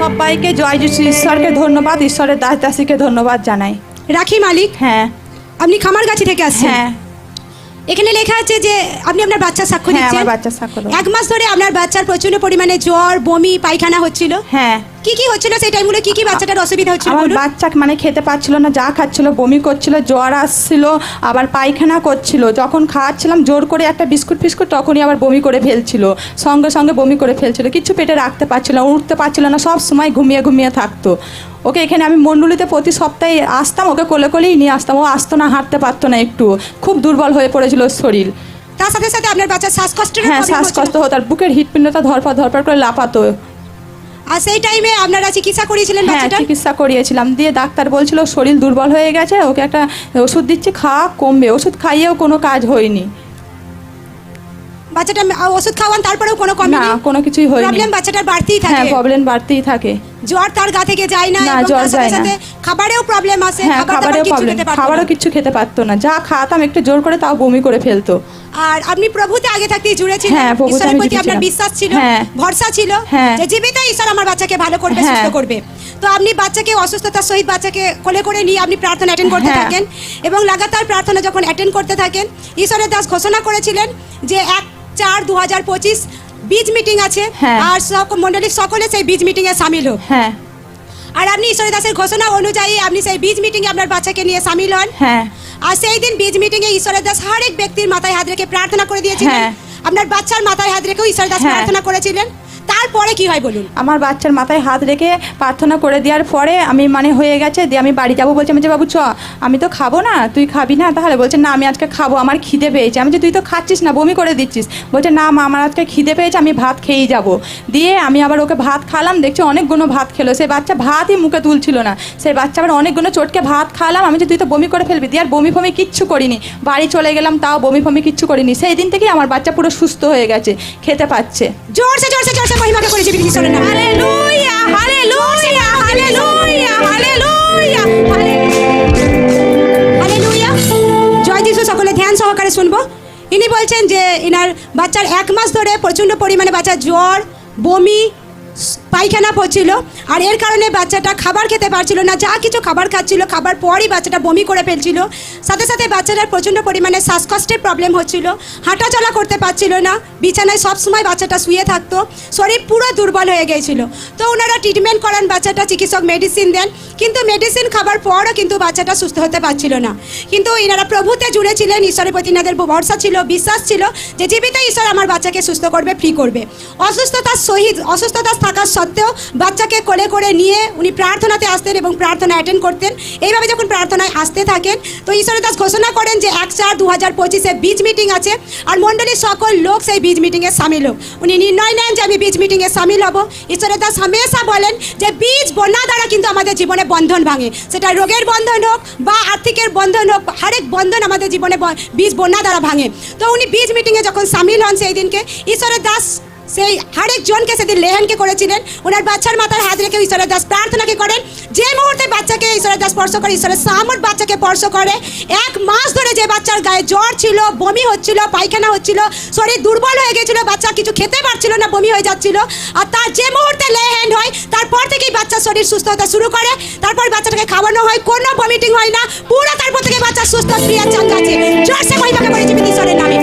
সবাইকে জয় যিশু ঈশ্বরকে ধন্যবাদ ঈশ্বরের দাস দাসীকে ধন্যবাদ জানাই। রাখি মালিক? হ্যাঁ। আপনি খামার গাছি থেকে আসছেন? হ্যাঁ। এখানে লেখা আছে যে আপনি আপনার বাচ্চা সাক্ষ্য হ্যাঁ দিচ্ছেন। আমার বাচ্চা সাক্ষ্য এক মাস ধরে আপনার বাচ্চার প্রচণ্ড পরিমাণে জ্বর বমি পায়খানা হচ্ছিল। হ্যাঁ। কি কি হচ্ছিল সেই টাইমগুলো কি কি বাচ্চাটার অসুবিধা হচ্ছিল আমার বাচ্চা মানে খেতে পাচ্ছিল না যা খাচ্ছিল বমি করছিল জ্বর আসছিল আবার পায়খানা করছিল। যখন খাওয়াচ্ছিলাম জোর করে একটা বিস্কুট ফিস্কুট তখনই আবার বমি করে ফেলছিল। সঙ্গে সঙ্গে বমি করে ফেলছিল। কিছু পেটে রাখতে পারছিল না উঠতে পারছিল না সব সময় ঘুমিয়ে ঘুমিয়ে থাকতো। ওকে এখানে আমি মণ্ডলিতে প্রতি সপ্তাহে আসতাম ওকে কোলে কোলেই নিয়ে আসতাম। ও আসতো না হাঁটতে পারতো না একটু। খুব দুর্বল হয়ে পড়েছিল ওর শরীর। তার সাথে সাথে আপনার বাচ্চার শ্বাসকষ্ট হ্যাঁ শ্বাসকষ্ট হতো আর বুকের হৃৎপিণ্ডটা ধরপা ধরপা করে লাফাতো। আর সেই টাইমে আপনারা চিকিৎসা করিয়েছিলেন হ্যাঁ বাচ্চাটার? চিকিৎসা করিয়েছিলাম। দিয়ে ডাক্তার বলছিল শরীর দুর্বল হয়ে গেছে ওকে একটা ওষুধ দিচ্ছে খাওয়া কমবে। ওষুধ খাইয়েও কোনো কাজ হয়নি। বাচ্চাটা ওষুধ খাওয়ান তারপরেও কোনো না কোনো কিছুই হয়নি। প্রবলেম বাচ্চাটার বাড়তেই হ্যাঁ প্রবলেম বাড়তেই থাকে। জ্বর তার গা থেকে যায় না না, জ্বর যায় না। খাবারেও প্রবলেম আসে। হ্যাঁ খাবারেও প্রবলেম খাবারও কিছু খেতে পারতো না। যা একটু জোর করে তাও বমি করে ফেলতো। আর আপনি প্রভুতে আগে থাকতেই জুড়ে ছিলেন। হ্যাঁ, ঈশ্বরের প্রতি আপনার বিশ্বাস ছিল হ্যাঁ। ভরসা ছিল হ্যাঁ। যে জীবিত ঈশ্বর আমার বাচ্চাকে ভালো করবে হ্যাঁ। সুস্থ করবে। তো আপনি বাচ্চাকে অসুস্থতার সহিত বাচ্চাকে কোলে করে নিয়ে আপনি প্রার্থনা অ্যাটেন্ড করতে হ্যাঁ। থাকেন এবং লাগাতার প্রার্থনা যখন অ্যাটেন্ড করতে থাকেন ঈশ্বরের দাস ঘোষণা করেছিলেন যে এক চার দু হাজার পঁচিশ বীজ মিটিং আছে। হ্যাঁ। আর সব মণ্ডলীর সকলে সেই বীজ মিটিং এ সামিল হোক। হ্যাঁ। আর আপনি ঈশ্বরী দাসের ঘোষণা অনুযায়ী আপনি সেই বীজ মিটিং এ আপনার বাচ্চাকে নিয়ে সামিল হন। হ্যাঁ। আর সেই দিন বীজ মিটিং এ ঈশ্বরের দাস হরেক ব্যক্তির মাথায় হাত রেখে প্রার্থনা করে দিয়েছিলেন। আপনার বাচ্চার মাথায় হাত রেখেও ঈশ্বরের দাস। প্রার্থনা করেছিলেন। তারপরে কি হয় বলুন? আমার বাচ্চার মাথায় হাত রেখে প্রার্থনা করে দেওয়ার পরে আমি মানে হয়ে গেছে দিয়ে আমি বাড়ি যাব। বলছি আমি যে বাবু চ আমি তো খাব না তুই খাবি না? তাহলে বলছে না আমি আজকে খাব আমার খিদে পেয়েছে। আমি যে তুই তো খাচ্ছিস না বমি করে দিচ্ছিস। বলছে না মা আমার আজকে খিদে পেয়েছে আমি ভাত খেয়েই যাব। দিয়ে আমি আবার ওকে ভাত খালাম দেখছি অনেকগুলো ভাত খেলো। সেই বাচ্চা ভাতই মুখে তুলছিল না। সেই বাচ্চা আবার অনেকগুলো চটকে ভাত খালাম। আমি যে তুই তো বমি করে ফেলবি। দিয়ে আর বমি ফমি কিচ্ছু করিনি। বাড়ি চলে গেলাম তাও বমি ফমি কিচ্ছু করিনি। সেই দিন থেকেই আমার বাচ্চা পুরো সুস্থ হয়ে গেছে খেতে পাচ্ছে। জোরসে জোরসে জোরসে মহিমাকে করে জীবিত ঈশ্বরের না। Hallelujah hallelujah hallelujah hallelujah. Hallelujah. জয় যিশু সকলে ধ্যান সহকারে শুনব। ইনি বলছেন যে ইনার বাচ্চার এক মাস ধরে প্রচণ্ড পরিমাণে বাচ্চার জ্বর বমি পায়খানা পড়ছিল আর এর কারণে বাচ্চাটা খাবার খেতে পারছিল না, যা কিছু খাবার খাচ্ছিল, খাবার পরই বাচ্চাটা বমি করে ফেলছিল। সাথে সাথে বাচ্চাটার প্রচণ্ড পরিমাণে শ্বাসকষ্টের প্রবলেম হচ্ছিল হাঁটা চলা করতে পারছিল না, বিছানায় সবসময় বাচ্চাটা শুয়ে থাকতো, শরীর পুরো দুর্বল হয়ে গিয়েছিল। তো ওনারা ট্রিটমেন্ট করান বাচ্চাটা, চিকিৎসক মেডিসিন দেন, কিন্তু মেডিসিন খাবার পরও কিন্তু বাচ্চাটা সুস্থ হতে পারছিল না। কিন্তু এনারা প্রভুতে জুড়ে ছিলেন, ঈশ্বরের প্রতি এনাদের ভরসা ছিল, বিশ্বাস ছিল যে জীবিত ঈশ্বর আমার বাচ্চাকে সুস্থ করবে ফ্রি করবে। অসুস্থতার সহিত অসুস্থতা থাকার বাচ্চাকে কোলে করে নিয়ে উনি প্রার্থনাতে আসতেন এবং প্রার্থনা অ্যাটেন্ড করতেন। এইভাবে যখন প্রার্থনায় আসতে থাকেন, তো ঈশ্বরের দাস ঘোষণা করেন যে এক চার দু হাজার পঁচিশে বীজ মিটিং আছে আর মণ্ডলীর সকল লোক সেই বীজ মিটিংয়ে সামিল হোক। উনি নির্ণয় নেন যে আমি বীজ মিটিংয়ে সামিল হব। ঈশ্বরের দাস হামেশা বলেন যে বীজ বন্যা দ্বারা কিন্তু আমাদের জীবনে বন্ধন ভাঙে। সেটা রোগের বন্ধন হোক বা আর্থিকের বন্ধন হোক, হরেক বন্ধন আমাদের জীবনে বীজ বন্যা দ্বারা ভাঙে। তো উনি বীজ মিটিংয়ে যখন সামিল হন সেই দিনকে, ঈশ্বরের দাস সেই হরেক জনকে সেদিন লেহেনকে করেছিলেন। ওনার বাচ্চার মাথায় হাত রেখে ঈশ্বরের দাস প্রার্থনাকে করেন? যে মুহূর্তে বাচ্চাকে ঈশ্বরের দাস স্পর্শ করে, ঈশ্বরের সামর বাচ্চাকে স্পর্শ করে, এক মাস ধরে যে বাচ্চার গায়ে জ্বর ছিল, বমি হচ্ছিল, পায়খানা হচ্ছিল, শরীর দুর্বল হয়ে গেছিল, বাচ্চা কিছু খেতে পারছিল না, বমি হয়ে যাচ্ছিল, আর তার যে মুহূর্তে লে হ্যান্ড হয়, তারপর থেকেই বাচ্চার শরীর সুস্থ হতে শুরু করে, তারপর বাচ্চাটাকে খাওয়ানো হয়, কোনো ভমিটিং হয় না, পুরো তারপর থেকে বাচ্চা সুস্থ ক্রিয়া চাঙ্গা আছে জোরসে মহিমাকে জীবিত ঈশ্বরের নামে।